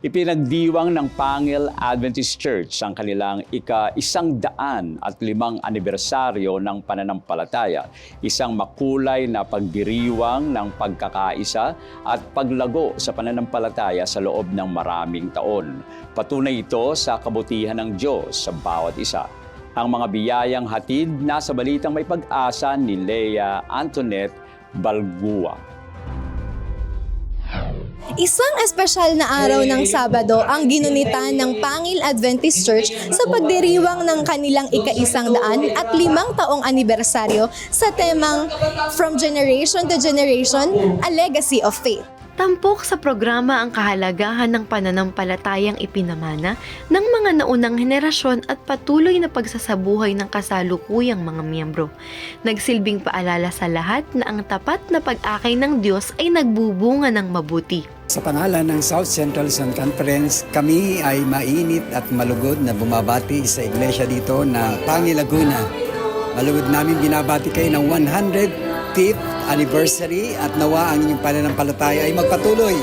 Ipinagdiwang ng Pangil Adventist Church ang kanilang ika-isang daan at limang anibersaryo ng pananampalataya, isang makulay na pagdiriwang ng pagkakaisa at paglago sa pananampalataya sa loob ng maraming taon. Patunay ito sa kabutihan ng Diyos sa bawat isa. Ang mga biyayang hatid nasa balitang may pag-asa ni Leah Antoinette Balgua. Isang espesyal na araw ng Sabado ang ginunitan ng Pangil Adventist Church sa pagdiriwang ng kanilang ika-isang daan at limang taong anibersaryo sa temang From Generation to Generation, A Legacy of Faith. Tampok sa programa ang kahalagahan ng pananampalatayang ipinamana ng mga naunang henerasyon at patuloy na pagsasabuhay ng kasalukuyang mga miyembro. Nagsilbing paalala sa lahat na ang tapat na pag-akay ng Diyos ay nagbubunga ng mabuti. Sa pangalan ng South Central Sun Conference, kami ay mainit at malugod na bumabati sa iglesia dito na Pangi Laguna. Malugod namin binabati kayo ng 105th anniversary at nawa ang inyong pananampalataya ay magpatuloy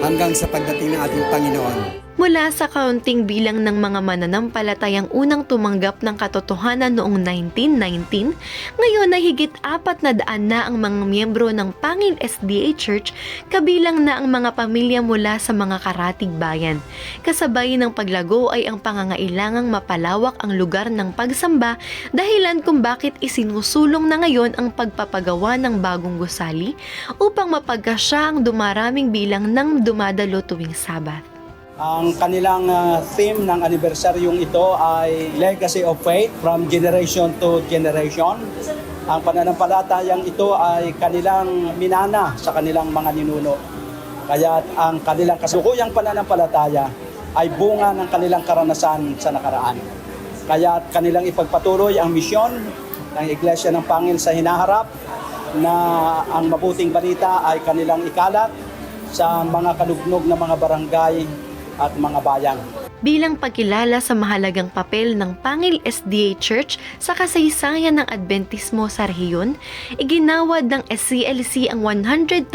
hanggang sa pagdating ng ating Panginoon. Mula sa kaunting bilang ng mga mananampalatayang unang tumanggap ng katotohanan noong 1919, ngayon ay higit apat na daan na ang mga miyembro ng Pangil SDA Church, kabilang na ang mga pamilya mula sa mga karatig bayan. Kasabay ng paglago ay ang pangangailangang mapalawak ang lugar ng pagsamba dahilan kung bakit isinusulong na ngayon ang pagpapagawa ng bagong gusali upang mapagkasya ang dumaraming bilang ng dumadalo tuwing Sabat. Ang kanilang ah, theme ng anibersaryong ito ay Legacy of Faith from Generation to Generation. Ang pananampalatayang ito ay kanilang minana sa kanilang mga ninuno. Kaya ang kanilang kasukuyang pananampalataya ay bunga ng kanilang karanasan sa nakaraan. Kaya kanilang ipagpatuloy ang misyon ng Iglesia ng Pangil sa hinaharap na ang mabuting balita ay kanilang ikalat sa mga kalugnog na mga barangay at mga bayan. Bilang pagkilala sa mahalagang papel ng Pangil SDA Church sa kasaysayan ng Adventismo sa rehiyon, iginawad ng SCLC ang 100,000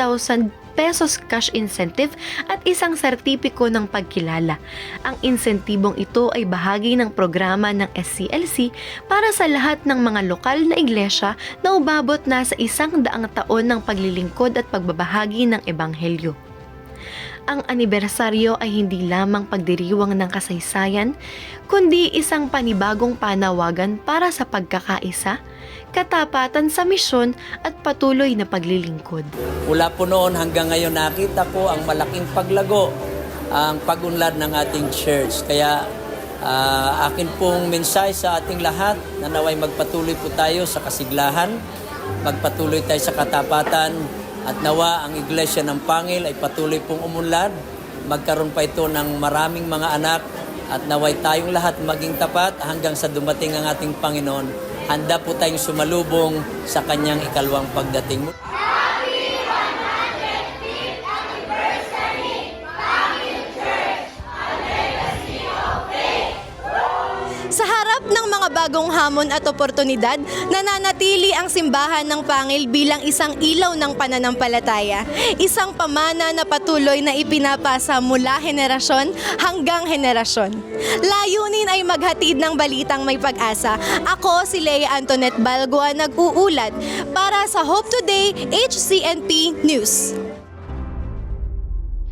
pesos cash incentive at isang sertipiko ng pagkilala. Ang insentibong ito ay bahagi ng programa ng SCLC para sa lahat ng mga lokal na iglesia na ubabot na sa isang daang taon ng paglilingkod at pagbabahagi ng ebanghelyo ang anibersaryo ay hindi lamang pagdiriwang ng kasaysayan, kundi isang panibagong panawagan para sa pagkakaisa, katapatan sa misyon at patuloy na paglilingkod. Mula po noon hanggang ngayon nakita ko ang malaking paglago, ang pagunlad ng ating church. Kaya ah, akin pong mensahe sa ating lahat na naway magpatuloy po tayo sa kasiglahan, magpatuloy tayo sa katapatan, at nawa ang Iglesia ng Pangil ay patuloy pong umunlad. Magkaroon pa ito ng maraming mga anak at naway tayong lahat maging tapat hanggang sa dumating ang ating Panginoon. Handa po tayong sumalubong sa kanyang ikalawang pagdating. Sa mga bagong hamon at oportunidad, nananatili ang simbahan ng Pangil bilang isang ilaw ng pananampalataya, isang pamana na patuloy na ipinapasa mula henerasyon hanggang henerasyon. Layunin ay maghatid ng balitang may pag-asa. Ako si Leia Antoinette Balgua nag-uulat para sa Hope Today HCNP News.